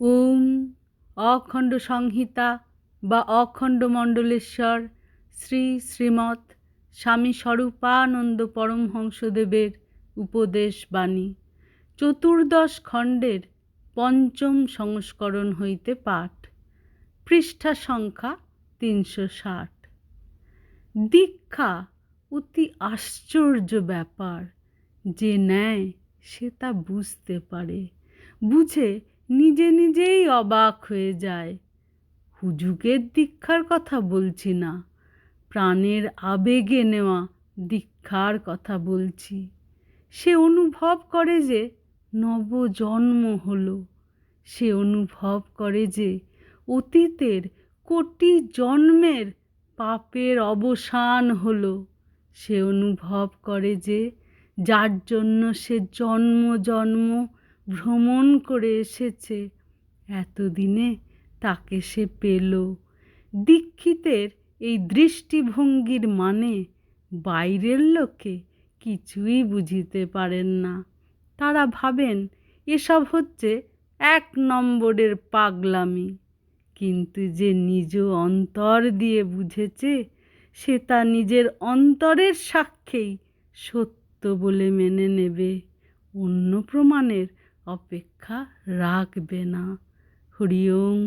ওম অখণ্ড সংহিতা বা অখণ্ড মণ্ডলেশ্বর শ্রী শ্রীমৎ স্বামী স্বরূপানন্দ পরমহংসদেবের উপদেশ বাণী। চতুর্দশ খণ্ডের পঞ্চম সংস্করণ হইতে পাঠ। পৃষ্ঠা সংখ্যা তিনশো ষাট। দীক্ষা অতি আশ্চর্য ব্যাপার। যে নেয় সে তা বুঝতে পারে। বুঝে নিজে নিজেই অবাক হয়ে যায়। হুজুগের দীক্ষার কথা বলছি না, প্রাণের আবেগে নেওয়া দীক্ষার কথা বলছি। সে অনুভব করে যে নবজন্ম হলো, সে অনুভব করে যে অতীতের কোটি জন্মের পাপের অবসান হলো। সে অনুভব করে যে যার জন্য সে জন্ম জন্ম ভ্রমণ করে এসেছে। এতদিনে তাকে সে পেল। দীক্ষিতের এই দৃষ্টিভঙ্গির মানে বাইরের লোকে কিছুই বুঝিতে পারেন না। তারা ভাবেন, এসব হচ্ছে এক নম্বরের পাগলামি। কিন্তু যে নিজ অন্তর দিয়ে বুঝেছে, সে তা নিজের অন্তরের সাক্ষেই সত্য বলে মেনে নেবে। অন্য প্রমাণের অপেক্ষা রাখবে না। হরি ওম।